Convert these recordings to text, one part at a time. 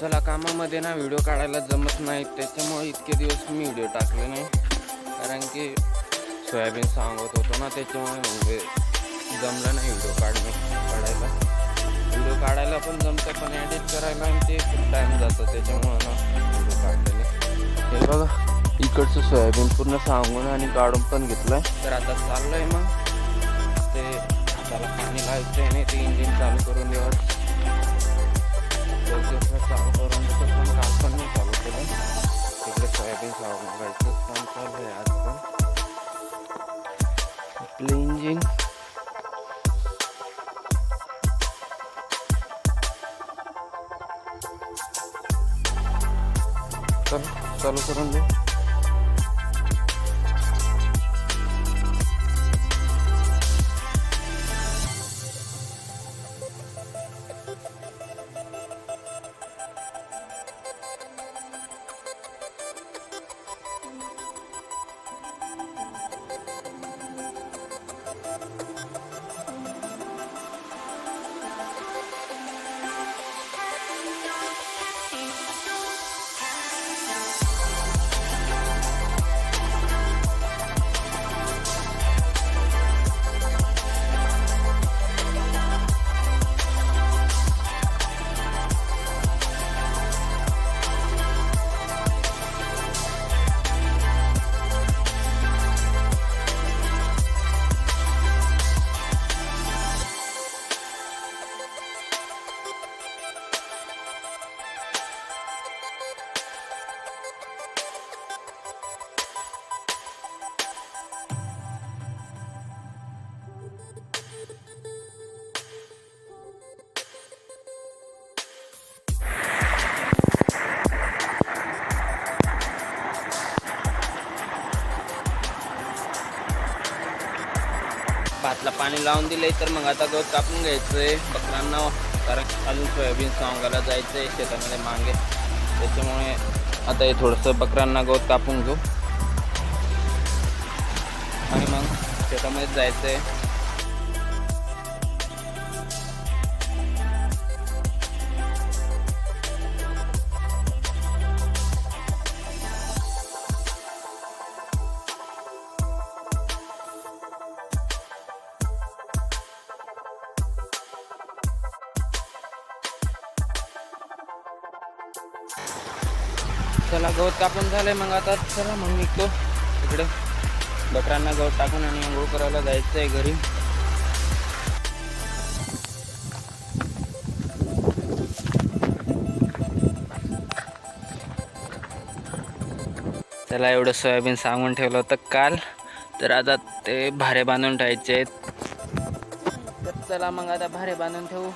चला कामामध्ये ना व्हिडिओ काढायला जमत नाही. त्याच्यामुळे इतके दिवस मी व्हिडिओ टाकले नाही. कारण की सोयाबीन सांगत होतो ना त्याच्यामुळे म्हणजे जमलं नाही व्हिडिओ काढणे काढायला. व्हिडिओ काढायला पण जमतं पण एडिट करायला आणि ते खूप टाईम जातं. त्याच्यामुळं ना व्हिडिओ काढलेले हे बघा इकडचं सोयाबीन पूर्ण सांगून आणि काढून पण घेतलंय. तर आता चाललंय मग. ते त्याला पाणी लावायचं आणि ते इंजिन चालू करून देवा. चालू करून देतो पण काल पण नाही चालू केलं तिकडे सोयाबीन लावायचं काम चालू आहे आज पण आपलं इंजिन चल. चालू करून दे भातला पाणी लावून दिले तर मग आता गवत कापून घ्यायचंय बकरांना कारण अजून सोयाबीन सॉंगाला जायचंय शेतामध्ये मागे. त्याच्यामुळे आता हे थोडंसं बकरांना गवत कापून घेऊ. आणि मग शेतामध्ये जायचंय. चला गवत कापून झालंय मग आता चला मग निघतो इकडे. बकरांना गवत टाकून आणि आंघोळ करायला जायचं आहे घरी. त्याला एवढं सोयाबीन सांगून ठेवलं होतं काल. तर आता ते भारे बांधून ठेवायचे आहेत. तर चला मग आता भारे बांधून ठेवू.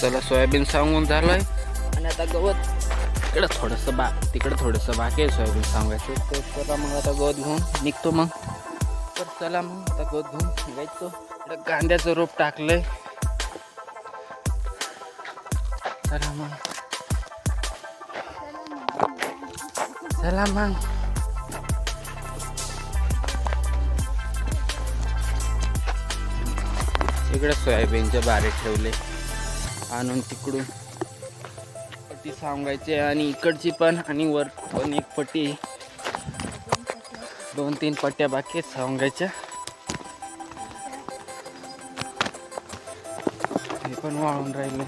चला सोयाबीन सांगून झालंय. आणि आता गवत. इकडं थोडंसं बा तिकडं थोडंसं बाकी आहे सोयाबीन सांगायचं. तर चला मग आता गवत घेऊन निघतो मग. तर चला मग आता गवत घेऊन निघायचो. इकडं कांद्याचं रोप टाकलंय. चला मग. चला मग. इकडे सोयाबीनचे बारे ठेवले. आणून तिकडून पट्टी सांगायचे आणि इकडची पण आणि वर पण एक पट्टी. दोन तीन पट्ट्या बाकी सांगायच्या. हे पण वाळून राहिले.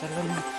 चला मग.